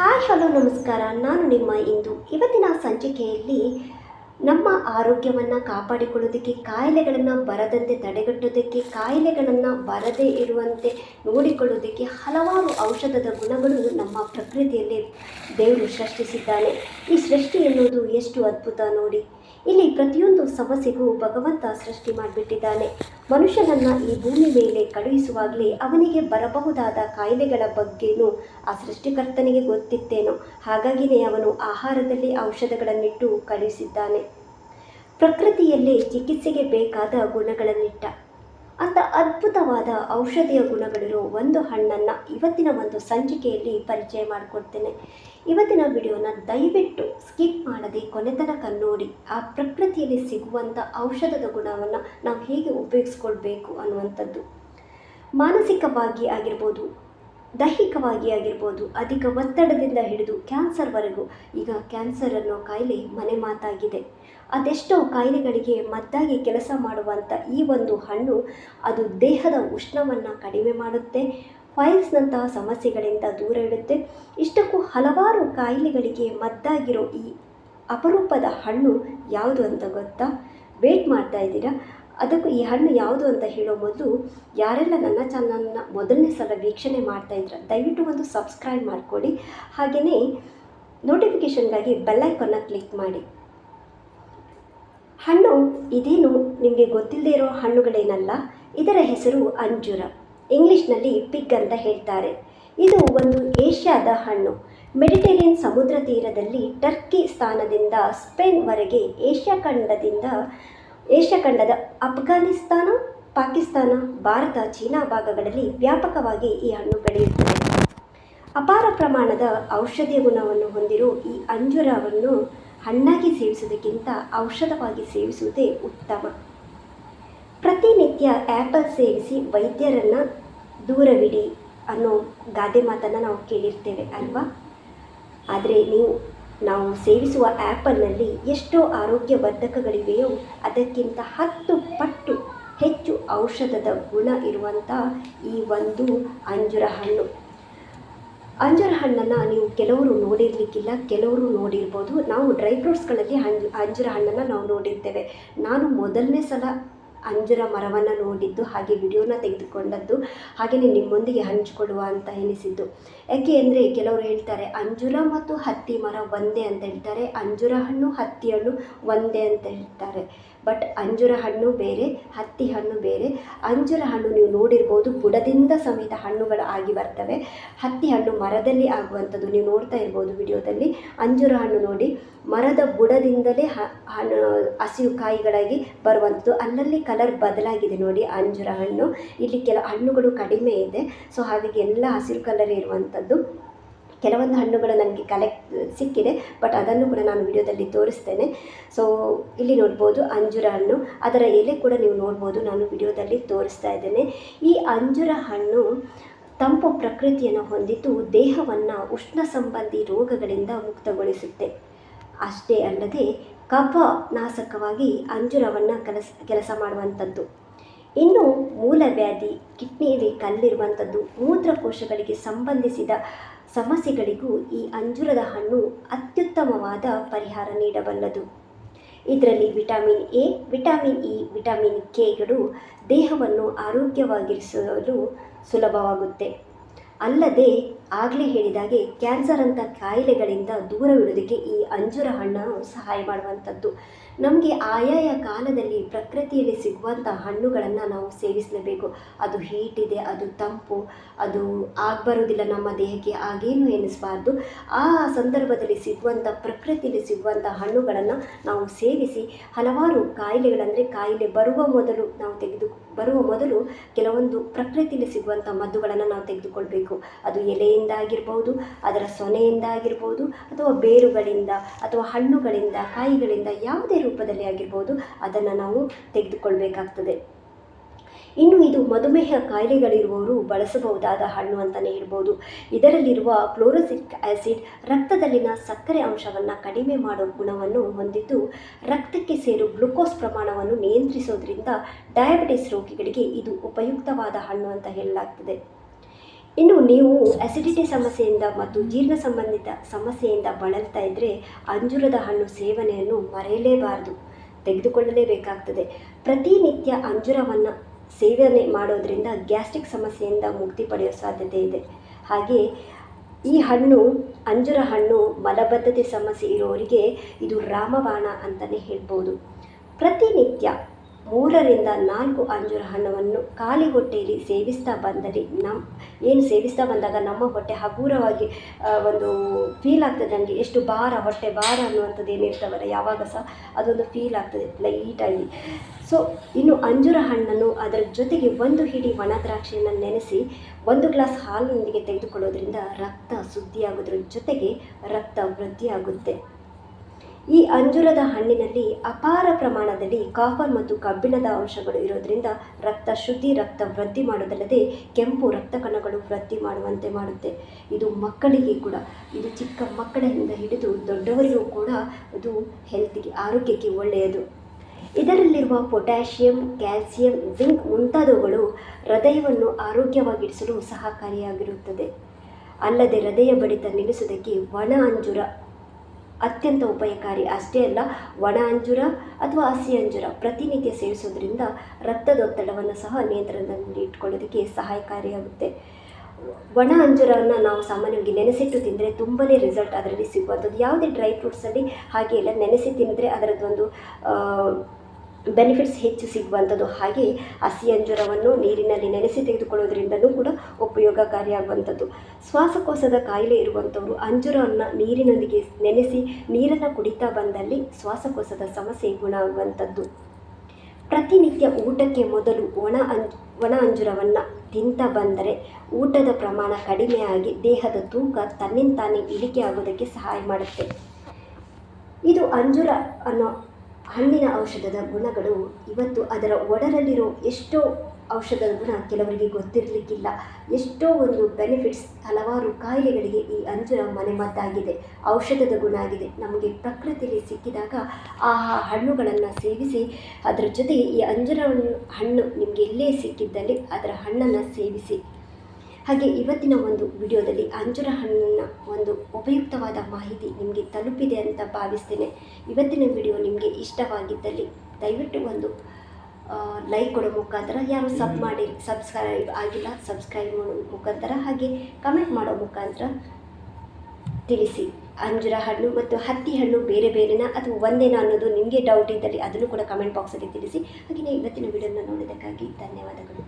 Hi, hello, ನಮಸ್ಕಾರ. ನಾನು ನಿಮ್ಮ ಇಂದು. ಇವತ್ತಿನ ಸಂಚಿಕೆಯಲ್ಲಿ ನಮ್ಮ ಆರೋಗ್ಯವನ್ನು ಕಾಪಾಡಿಕೊಳ್ಳೋದಕ್ಕೆ, ಕಾಯಿಲೆಗಳನ್ನು ಬರದಂತೆ ತಡೆಗಟ್ಟೋದಕ್ಕೆ, ಕಾಯಿಲೆಗಳನ್ನು ಬರದೇ ಇರುವಂತೆ ನೋಡಿಕೊಳ್ಳೋದಕ್ಕೆ ಹಲವಾರು ಔಷಧದ ಗುಣಗಳು ನಮ್ಮ ಪ್ರಕೃತಿಯಲ್ಲಿ ದೇವರು ಸೃಷ್ಟಿಸಿದ್ದಾನೆ. ಈ ಸೃಷ್ಟಿ ಎನ್ನುವುದು ಎಷ್ಟು ಅದ್ಭುತ ನೋಡಿ. ಇಲ್ಲಿ ಪ್ರತಿಯೊಂದು ಸಮಸ್ಯೆಗೂ ಭಗವಂತ ಸೃಷ್ಟಿ ಮಾಡಿಬಿಟ್ಟಿದ್ದಾನೆ. ಮನುಷ್ಯನನ್ನು ಈ ಭೂಮಿ ಮೇಲೆ ಕಳುಹಿಸುವಾಗಲೇ ಅವನಿಗೆ ಬರಬಹುದಾದ ಕಾಯಿಲೆಗಳ ಬಗ್ಗೆನೂ ಆ ಸೃಷ್ಟಿಕರ್ತನಿಗೆ ಗೊತ್ತಿತ್ತೇನೋ. ಹಾಗಾಗಿಯೇ ಅವನು ಆಹಾರದಲ್ಲಿ ಔಷಧಗಳನ್ನಿಟ್ಟು ಕಳುಹಿಸಿದ್ದಾನೆ. ಪ್ರಕೃತಿಯಲ್ಲೇ ಚಿಕಿತ್ಸೆಗೆ ಬೇಕಾದ ಗುಣಗಳನ್ನಿಟ್ಟ. ಅಂತ ಅದ್ಭುತವಾದ ಔಷಧೀಯ ಗುಣಗಳಿರೋ ಒಂದು ಹಣ್ಣನ್ನು ಇವತ್ತಿನ ಒಂದು ಸಂಚಿಕೆಯಲ್ಲಿ ಪರಿಚಯ ಮಾಡಿಕೊಡ್ತೇನೆ. ಇವತ್ತಿನ ವಿಡಿಯೋನ ದಯವಿಟ್ಟು ಸ್ಕಿಪ್ ಮಾಡದೆ ಕೊನೆ ತನಕ ನೋಡಿ. ಆ ಪ್ರಕೃತಿಯಲ್ಲಿ ಸಿಗುವಂಥ ಔಷಧದ ಗುಣವನ್ನು ನಾವು ಹೇಗೆ ಉಪಯೋಗಿಸ್ಕೊಳ್ಬೇಕು ಅನ್ನುವಂಥದ್ದು. ಮಾನಸಿಕವಾಗಿ ಆಗಿರ್ಬೋದು ದೈಹಿಕವಾಗಿ ಆಗಿರ್ಬೋದು, ಅಧಿಕ ಒತ್ತಡದಿಂದ ಹಿಡಿದು ಕ್ಯಾನ್ಸರ್ವರೆಗೂ ಈಗ ಕ್ಯಾನ್ಸರ್ ಅನ್ನೋ ಕಾಯಿಲೆ ಮನೆ ಮಾತಾಗಿದೆ. ಅದೆಷ್ಟೋ ಕಾಯಿಲೆಗಳಿಗೆ ಮದ್ದಾಗಿ ಕೆಲಸ ಮಾಡುವಂಥ ಈ ಒಂದು ಹಣ್ಣು, ಅದು ದೇಹದ ಉಷ್ಣವನ್ನು ಕಡಿಮೆ ಮಾಡುತ್ತೆ ಫೈಲ್ಸ್ನಂತಹ ಸಮಸ್ಯೆಗಳಿಂದ ದೂರ ಇಡುತ್ತೆ. ಇಷ್ಟಕ್ಕೂ ಹಲವಾರು ಕಾಯಿಲೆಗಳಿಗೆ ಮದ್ದಾಗಿರೋ ಈ ಅಪರೂಪದ ಹಣ್ಣು ಯಾವುದು ಅಂತ ಗೊತ್ತಾ? ವೇಟ್ ಮಾಡ್ತಾ ಇದ್ದೀರಾ? ಅದಕ್ಕೂ ಈ ಹಣ್ಣು ಯಾವುದು ಅಂತ ಹೇಳೋ ಮೊದಲು ಯಾರೆಲ್ಲ ನನ್ನ ಚಾನಲ್ನ ಮೊದಲನೇ ಸಲ ವೀಕ್ಷಣೆ ಮಾಡ್ತಾ ಇದ್ರ, ದಯವಿಟ್ಟು ಒಂದು ಸಬ್ಸ್ಕ್ರೈಬ್ ಮಾಡಿಕೊಡಿ ಹಾಗೆಯೇ ನೋಟಿಫಿಕೇಷನ್ಗಾಗಿ ಬೆಲ್ಲೈಕನ್ನ ಕ್ಲಿಕ್ ಮಾಡಿ. ಹಣ್ಣು ಇದೇನು ನಿಮಗೆ ಗೊತ್ತಿಲ್ಲದೆ ಇರೋ ಹಣ್ಣುಗಳೇನಲ್ಲ? ಇದರ ಹೆಸರು ಅಂಜೂರ. ಇಂಗ್ಲೀಷ್ನಲ್ಲಿ ಪಿಗ್ ಅಂತ ಹೇಳ್ತಾರೆ. ಇದು ಒಂದು ಏಷ್ಯಾದ ಹಣ್ಣು. ಮೆಡಿಟೇರಿಯನ್ ಸಮುದ್ರ ತೀರದಲ್ಲಿ ಟರ್ಕಿ ಸ್ಥಾನದಿಂದ ಸ್ಪೇನ್ವರೆಗೆ ಏಷ್ಯಾ ಖಂಡದಿಂದ ಏಷ್ಯಾ ಖಂಡದ ಅಫ್ಘಾನಿಸ್ತಾನ, ಪಾಕಿಸ್ತಾನ, ಭಾರತ, ಚೀನಾ ಭಾಗಗಳಲ್ಲಿ ವ್ಯಾಪಕವಾಗಿ ಈ ಹಣ್ಣು ಬೆಳೆಯುತ್ತದೆ. ಅಪಾರ ಪ್ರಮಾಣದ ಔಷಧೀಯ ಗುಣವನ್ನು ಹೊಂದಿರುವ ಈ ಅಂಜೂರವನ್ನು ಹಣ್ಣಾಗಿ ಸೇವಿಸುವುದಕ್ಕಿಂತ ಔಷಧವಾಗಿ ಸೇವಿಸುವುದೇ ಉತ್ತಮ. ಪ್ರತಿನಿತ್ಯ ಆ್ಯಪಲ್ ಸೇವಿಸಿ ವೈದ್ಯರನ್ನು ದೂರವಿಡಿ ಅನ್ನೋ ಗಾದೆ ಮಾತನ್ನು ನಾವು ಕೇಳಿರ್ತೇವೆ, ಅಲ್ವಾ? ಆದರೆ ನೀವು ನಾವು ಸೇವಿಸುವ ಆ್ಯಪಲ್ನಲ್ಲಿ ಎಷ್ಟೋ ಆರೋಗ್ಯವರ್ಧಕಗಳಿವೆಯೋ ಅದಕ್ಕಿಂತ ಹತ್ತು ಪಟ್ಟು ಹೆಚ್ಚು ಔಷಧದ ಗುಣ ಇರುವಂಥ ಈ ಒಂದು ಅಂಜೂರ ಹಣ್ಣು ಅಂಜೂರ ಹಣ್ಣನ್ನು ನೀವು ಕೆಲವರು ನೋಡಿರಲಿಕ್ಕಿಲ್ಲ, ಕೆಲವರು ನೋಡಿರ್ಬೋದು. ನಾವು ಡ್ರೈ ಫ್ರೂಟ್ಸ್ಗಳಲ್ಲಿ ಹಂಜ್ ಅಂಜೂರ ಹಣ್ಣನ್ನು ನಾವು ನೋಡಿರ್ತೇವೆ. ನಾನು ಮೊದಲನೇ ಸಲ ಅಂಜೂರ ಮರವನ್ನು ನೋಡಿದ್ದು ಹಾಗೆ ವಿಡಿಯೋನ ತೆಗೆದುಕೊಂಡದ್ದು ಹಾಗೆಯೇ ನಿಮ್ಮೊಂದಿಗೆ ಹಂಚಿಕೊಳ್ಳುವ ಅಂತ ಎನಿಸಿದ್ದು. ಯಾಕೆ ಅಂದರೆ ಕೆಲವರು ಹೇಳ್ತಾರೆ, ಅಂಜೂರ ಮತ್ತು ಹತ್ತಿ ಮರ ಒಂದೇ ಅಂತ ಹೇಳ್ತಾರೆ, ಅಂಜೂರ ಹಣ್ಣು, ಹತ್ತಿ ಹಣ್ಣು ಒಂದೇ ಅಂತ ಹೇಳ್ತಾರೆ. ಬಟ್ ಅಂಜೂರ ಹಣ್ಣು ಬೇರೆ, ಹತ್ತಿ ಹಣ್ಣು ಬೇರೆ. ಅಂಜೂರ ಹಣ್ಣು ನೀವು ನೋಡಿರ್ಬೋದು, ಬುಡದಿಂದ ಸಮೇತ ಹಣ್ಣುಗಳು ಆಗಿ ಬರ್ತವೆ. ಹತ್ತಿ ಹಣ್ಣು ಮರದಲ್ಲಿ ಆಗುವಂಥದ್ದು ನೀವು ನೋಡ್ತಾ ಇರ್ಬೋದು ವಿಡಿಯೋದಲ್ಲಿ. ಅಂಜೂರ ಹಣ್ಣು ನೋಡಿ, ಮರದ ಬುಡದಿಂದಲೇ ಹಣ್ಣು ಹಸಿರು ಕಾಯಿಗಳಾಗಿ ಬರುವಂಥದ್ದು. ಅಲ್ಲಲ್ಲಿ ಕಲರ್ ಬದಲಾಗಿದೆ ನೋಡಿ, ಅಂಜೂರ ಹಣ್ಣು. ಇಲ್ಲಿ ಕೆಲ ಹಣ್ಣುಗಳು ಕಡಿಮೆ ಇದೆ. ಸೊ ಹಾಗಾಗಿ ಎಲ್ಲ ಹಸಿರು ಕಲರ್ ಇರುವಂಥದ್ದು. ಕೆಲವೊಂದು ಹಣ್ಣುಗಳು ನನಗೆ ಕಲೆಕ್ಟ್ ಸಿಕ್ಕಿದೆ ಬಟ್ ಅದನ್ನು ಕೂಡ ನಾನು ವಿಡಿಯೋದಲ್ಲಿ ತೋರಿಸ್ತೇನೆ. ಸೊ ಇಲ್ಲಿ ನೋಡ್ಬೋದು ಅಂಜೂರ ಹಣ್ಣು. ಅದರ ಎಲೆ ಕೂಡ ನೀವು ನೋಡ್ಬೋದು, ನಾನು ವಿಡಿಯೋದಲ್ಲಿ ತೋರಿಸ್ತಾ ಇದ್ದೇನೆ. ಈ ಅಂಜೂರ ಹಣ್ಣು ತಂಪು ಪ್ರಕೃತಿಯನ್ನು ಹೊಂದಿದ್ದು, ದೇಹವನ್ನು ಉಷ್ಣ ಸಂಬಂಧಿ ರೋಗಗಳಿಂದ ಮುಕ್ತಗೊಳಿಸುತ್ತೆ. ಅಷ್ಟೇ ಅಲ್ಲದೆ ಕಫ ನಾಶಕವಾಗಿ ಅಂಜೂರವನ್ನು ಕೆಲಸ ಕೆಲಸ ಮಾಡುವಂಥದ್ದು. ಇನ್ನು ಮೂಲವ್ಯಾಧಿ ಕಿಡ್ನಿಯಲ್ಲಿ ಕಲ್ಲಿರುವಂಥದ್ದು, ಮೂತ್ರಕೋಶಗಳಿಗೆ ಸಂಬಂಧಿಸಿದ ಸಮಸ್ಯೆಗಳಿಗೂ ಈ ಅಂಜೂರದ ಹಣ್ಣು ಅತ್ಯುತ್ತಮವಾದ ಪರಿಹಾರ ನೀಡಬಲ್ಲದು. ಇದರಲ್ಲಿ vitamin A, vitamin E, vitamin ಕೆಗಳು ದೇಹವನ್ನು ಆರೋಗ್ಯವಾಗಿರಿಸಲು ಸುಲಭವಾಗುತ್ತೆ. ಅಲ್ಲದೆ ಆಗಲೇ ಹೇಳಿದಾಗೆ ಕ್ಯಾನ್ಸರ್ ಅಂತ ಕಾಯಿಲೆಗಳಿಂದ ದೂರವಿಡೋದಕ್ಕೆ ಈ ಅಂಜೂರ ಹಣ್ಣು ಸಹಾಯ ಮಾಡುವಂಥದ್ದು. ನಮಗೆ ಆಯಾಯ ಕಾಲದಲ್ಲಿ ಪ್ರಕೃತಿಯಲ್ಲಿ ಸಿಗುವಂಥ ಹಣ್ಣುಗಳನ್ನು ನಾವು ಸೇವಿಸಲೇಬೇಕು. ಅದು ಹೀಟ್ ಇದೆ ಅದು ತಂಪು, ಅದು ಆಗಬರೋದಿಲ್ಲ ನಮ್ಮ ದೇಹಕ್ಕೆ ಆಗೇನು ಎನಿಸಬಾರ್ದು. ಆ ಸಂದರ್ಭದಲ್ಲಿ ಸಿಗುವಂಥ ಪ್ರಕೃತಿಯಲ್ಲಿ ಸಿಗುವಂಥ ಹಣ್ಣುಗಳನ್ನು ನಾವು ಸೇವಿಸಿ ಹಲವಾರು ಕಾಯಿಲೆಗಳಂದರೆ ಕಾಯಿಲೆ ಬರುವ ಮೊದಲು ನಾವು ತೆಗೆದು, ಬರುವ ಮೊದಲು ಕೆಲವೊಂದು ಪ್ರಕೃತಿಯಲ್ಲಿ ಸಿಗುವಂಥ ಮದ್ದುಗಳನ್ನು ನಾವು ತೆಗೆದುಕೊಳ್ಬೇಕು. ಅದು ಎಲೆಯಿಂದ ಆಗಿರ್ಬೋದು ಅದರ ಸೊನೆಯಿಂದ ಆಗಿರ್ಬೋದು ಅಥವಾ ಬೇರುಗಳಿಂದ, ಅಥವಾ ಹಣ್ಣುಗಳಿಂದ, ಕಾಯಿಗಳಿಂದ ಯಾವುದೇ ರೂಪದಲ್ಲಿ ಆಗಿರ್ಬೋದು, ಅದನ್ನು ನಾವು ತೆಗೆದುಕೊಳ್ಬೇಕಾಗ್ತದೆ. ಇನ್ನು ಇದು ಮಧುಮೇಹ ಕಾಯಿಲೆಗಳಿರುವವರು ಬಳಸಬಹುದಾದ ಹಣ್ಣು ಅಂತಲೇ ಹೇಳ್ಬೋದು. ಇದರಲ್ಲಿರುವ ಕ್ಲೋರೋಸಿಕ್ ಆ್ಯಸಿಡ್ ರಕ್ತದಲ್ಲಿನ ಸಕ್ಕರೆ ಅಂಶವನ್ನು ಕಡಿಮೆ ಮಾಡೋ ಗುಣವನ್ನು ಹೊಂದಿದ್ದು, ರಕ್ತಕ್ಕೆ ಸೇರು ಗ್ಲುಕೋಸ್ ಪ್ರಮಾಣವನ್ನು ನಿಯಂತ್ರಿಸೋದ್ರಿಂದ ಡಯಾಬಿಟಿಸ್ ರೋಗಿಗಳಿಗೆ ಇದು ಉಪಯುಕ್ತವಾದ ಹಣ್ಣು ಅಂತ ಹೇಳಲಾಗ್ತದೆ. ಇನ್ನು ನೀವು ಅಸಿಡಿಟಿ ಸಮಸ್ಯೆಯಿಂದ ಮತ್ತು ಜೀರ್ಣ ಸಂಬಂಧಿತ ಸಮಸ್ಯೆಯಿಂದ ಬಳಲ್ತಾ ಇದ್ದರೆ ಅಂಜೂರದ ಹಣ್ಣು ಸೇವನೆಯನ್ನು ಮರೆಯಲೇಬಾರದು. ತೆಗೆದುಕೊಳ್ಳಲೇಬೇಕಾಗ್ತದೆ. ಪ್ರತಿನಿತ್ಯ ಅಂಜೂರವನ್ನು ಸೇವನೆ ಮಾಡೋದ್ರಿಂದ ಗ್ಯಾಸ್ಟ್ರಿಕ್ ಸಮಸ್ಯೆಯಿಂದ ಮುಕ್ತಿ ಪಡೆಯೋ ಸಾಧ್ಯತೆ ಇದೆ. ಹಾಗೆ ಈ ಹಣ್ಣು, ಅಂಜೂರ ಹಣ್ಣು, ಮಲಬದ್ಧತೆ ಸಮಸ್ಯೆ ಇರೋರಿಗೆ ಇದು ರಾಮಬಾಣ ಅಂತಲೇ ಹೇಳ್ಬೋದು. ಪ್ರತಿನಿತ್ಯ ಮೂರರಿಂದ ನಾಲ್ಕು ಅಂಜೂರ ಹಣ್ಣನ್ನು ಖಾಲಿ ಹೊಟ್ಟೆಯಲ್ಲಿ ಸೇವಿಸ್ತಾ ಬಂದರೆ ನಮ್ಮ ಏನು ಸೇವಿಸ್ತಾ ಬಂದಾಗ ನಮ್ಮ ಹೊಟ್ಟೆ ಹಗುರವಾಗಿ ಒಂದು ಫೀಲ್ ಆಗ್ತದೆ ನನಗೆ. ಎಷ್ಟು ಭಾರ, ಹೊಟ್ಟೆ ಭಾರ ಅನ್ನುವಂಥದ್ದು ಏನಿರ್ತವಲ್ಲ ಯಾವಾಗ ಸಹ ಅದೊಂದು ಫೀಲ್ ಆಗ್ತದೆ ಲೈಟಾಗಿ ಸೊ ಇನ್ನು ಅಂಜೂರ ಹಣ್ಣನ್ನು ಅದರ ಜೊತೆಗೆ ಒಂದು ಹಿಡಿ ಒಣ ದ್ರಾಕ್ಷಿಯನ್ನು ನೆನೆಸಿ, ಒಂದು ಗ್ಲಾಸ್ ಹಾಲಿನೊಂದಿಗೆ ತೆಗೆದುಕೊಳ್ಳೋದ್ರಿಂದ ರಕ್ತ ಶುದ್ಧಿಯಾಗೋದ್ರ ಜೊತೆಗೆ ರಕ್ತ ವೃದ್ಧಿಯಾಗುತ್ತೆ. ಈ ಅಂಜೂರದ ಹಣ್ಣಿನಲ್ಲಿ ಅಪಾರ ಪ್ರಮಾಣದಲ್ಲಿ ಕಾಫರ್ ಮತ್ತು ಕಬ್ಬಿಣದ ಅಂಶಗಳು ಇರೋದ್ರಿಂದ ರಕ್ತ ಶುದ್ಧಿ, ರಕ್ತ ವೃದ್ಧಿ ಮಾಡೋದಲ್ಲದೆ ಕೆಂಪು ರಕ್ತ ಕಣಗಳು ವೃದ್ಧಿ ಮಾಡುವಂತೆ ಮಾಡುತ್ತೆ. ಇದು ಮಕ್ಕಳಿಗೆ ಕೂಡ, ಇದು ಚಿಕ್ಕ ಮಕ್ಕಳಿಂದ ಹಿಡಿದು ದೊಡ್ಡವರಿಗೂ ಕೂಡ ಇದು ಹೆಲ್ತಿಗೆ ಆರೋಗ್ಯಕ್ಕೆ ಒಳ್ಳೆಯದು. ಇದರಲ್ಲಿರುವ ಪೊಟ್ಯಾಷಿಯಂ, ಕ್ಯಾಲ್ಸಿಯಂ, ಜಿಂಕ್ ಮುಂತಾದವುಗಳು ಹೃದಯವನ್ನು ಆರೋಗ್ಯವಾಗಿರಿಸಲು ಸಹಕಾರಿಯಾಗಿರುತ್ತದೆ. ಅಲ್ಲದೆ ಹೃದಯ ಬಡಿತ ನಿಲ್ಲಿಸುವುದಕ್ಕೆ ಒಣ ಅಂಜೂರ ಅತ್ಯಂತ ಉಪಾಯಕಾರಿ. ಅಷ್ಟೇ ಅಲ್ಲ ಒಣ ಅಂಜೂರ ಅಥವಾ ಹಸಿ ಅಂಜೂರ ಪ್ರತಿನಿತ್ಯ ಸೇವಿಸೋದ್ರಿಂದ ರಕ್ತದೊತ್ತಡವನ್ನು ಸಹ ನಿಯಂತ್ರಣದಲ್ಲಿ ಇಟ್ಕೊಳ್ಳೋದಕ್ಕೆ ಸಹಾಯಕಾರಿಯಾಗುತ್ತೆ. ಒಣ ಅಂಜೂರವನ್ನು ನಾವು ಸಾಮಾನ್ಯವಾಗಿ ನೆನೆಸಿಟ್ಟು ತಿಂದರೆ ತುಂಬಾ ರಿಸಲ್ಟ್ ಅದರಲ್ಲಿ ಸಿಗುವಂಥದ್ದು. ಯಾವುದೇ ಡ್ರೈ ಫ್ರೂಟ್ಸಲ್ಲಿ ಹಾಗೆ ಇಲ್ಲ ನೆನೆಸಿ ತಿಂದರೆ ಅದರದ್ದೊಂದು ಬೆನಿಫಿಟ್ಸ್ ಹೆಚ್ಚು ಸಿಗುವಂಥದ್ದು ಹಾಗೆ ಹಸಿ ಅಂಜೂರವನ್ನು ನೀರಿನಲ್ಲಿ ನೆನೆಸಿ ತೆಗೆದುಕೊಳ್ಳೋದ್ರಿಂದಲೂ ಕೂಡ ಉಪಯೋಗಕಾರಿಯಾಗುವಂಥದ್ದು. ಶ್ವಾಸಕೋಶದ ಕಾಯಿಲೆ ಇರುವಂಥವರು ಅಂಜೂರವನ್ನು ನೀರಿನೊಂದಿಗೆ ನೆನೆಸಿ ನೀರನ್ನು ಕುಡಿತಾ ಬಂದಲ್ಲಿ ಶ್ವಾಸಕೋಶದ ಸಮಸ್ಯೆ ಗುಣ ಆಗುವಂಥದ್ದು ಪ್ರತಿನಿತ್ಯ ಊಟಕ್ಕೆ ಮೊದಲು ಒಣ ಅಂಜು, ಒಣ ಅಂಜೂರವನ್ನು ತಿಂತ ಬಂದರೆ ಊಟದ ಪ್ರಮಾಣ ಕಡಿಮೆಯಾಗಿ ದೇಹದ ತೂಕ ತನ್ನಿಂತಾನೇ ಇಳಿಕೆ ಆಗೋದಕ್ಕೆ ಸಹಾಯ ಮಾಡುತ್ತೆ. ಇದು ಅಂಜೂರ ಅನ್ನೋ ಹಣ್ಣಿನ ಔಷಧದ ಗುಣಗಳು ಇವತ್ತು ಅದರ ಒಡರಲ್ಲಿರೋ ಎಷ್ಟೋ ಔಷಧದ ಗುಣ ಕೆಲವರಿಗೆ ಗೊತ್ತಿರಲಿಕ್ಕಿಲ್ಲ. ಎಷ್ಟೋ ಒಂದು ಬೆನಿಫಿಟ್ಸ್ ಹಲವಾರು ಕಾಯಿಲೆಗಳಿಗೆ ಈ ಅಂಜೂರ ಮನೆಮದ್ದಾಗಿದೆ. ಔಷಧದ ಗುಣ ಆಗಿದೆ. ನಮಗೆ ಪ್ರಕೃತಿಯಲ್ಲಿ ಸಿಕ್ಕಿದಾಗ ಆ ಹಣ್ಣುಗಳನ್ನು ಸೇವಿಸಿ, ಅದರ ಜೊತೆಗೆ ಈ ಅಂಜೂರವನ್ನು ಹಣ್ಣು ನಿಮಗೆ ಎಲ್ಲೇ ಸಿಕ್ಕಿದ್ದಲ್ಲಿ ಅದರ ಹಣ್ಣನ್ನು ಸೇವಿಸಿ. ಹಾಗೆ ಇವತ್ತಿನ ಒಂದು ವಿಡಿಯೋದಲ್ಲಿ ಅಂಜೂರ ಹಣ್ಣಿನ ಒಂದು ಉಪಯುಕ್ತವಾದ ಮಾಹಿತಿ ನಿಮಗೆ ತಲುಪಿದೆ ಅಂತ ಭಾವಿಸ್ತೇನೆ. ಇವತ್ತಿನ ವಿಡಿಯೋ ನಿಮಗೆ ಇಷ್ಟವಾಗಿದ್ದಲ್ಲಿ ದಯವಿಟ್ಟು ಒಂದು ಲೈಕ್ ಕೊಡೋ ಮುಖಾಂತರ ಯಾರು ಸಬ್ ಮಾಡಿ ಸಬ್ಸ್ಕ್ರೈಬ್ ಆಗಿಲ್ಲ ಸಬ್ಸ್ಕ್ರೈಬ್ ಮಾಡೋ ಮುಖಾಂತರ ಹಾಗೆ ಕಮೆಂಟ್ ಮಾಡೋ ಮುಖಾಂತರ ತಿಳಿಸಿ. ಅಂಜೂರ ಹಣ್ಣು ಮತ್ತು ಹತ್ತಿ ಹಣ್ಣು ಬೇರೆ ಬೇರೆನಾ ಅಥವಾ ಒಂದೇನಾ ಅನ್ನೋದು ನಿಮಗೆ ಡೌಟ್ ಇದ್ದಲ್ಲಿ ಅದನ್ನು ಕೂಡ ಕಮೆಂಟ್ ಬಾಕ್ಸಲ್ಲಿ ತಿಳಿಸಿ. ಹಾಗೆಯೇ ಇವತ್ತಿನ ವಿಡಿಯೋನ ನೋಡೋದಕ್ಕಾಗಿ ಧನ್ಯವಾದಗಳು.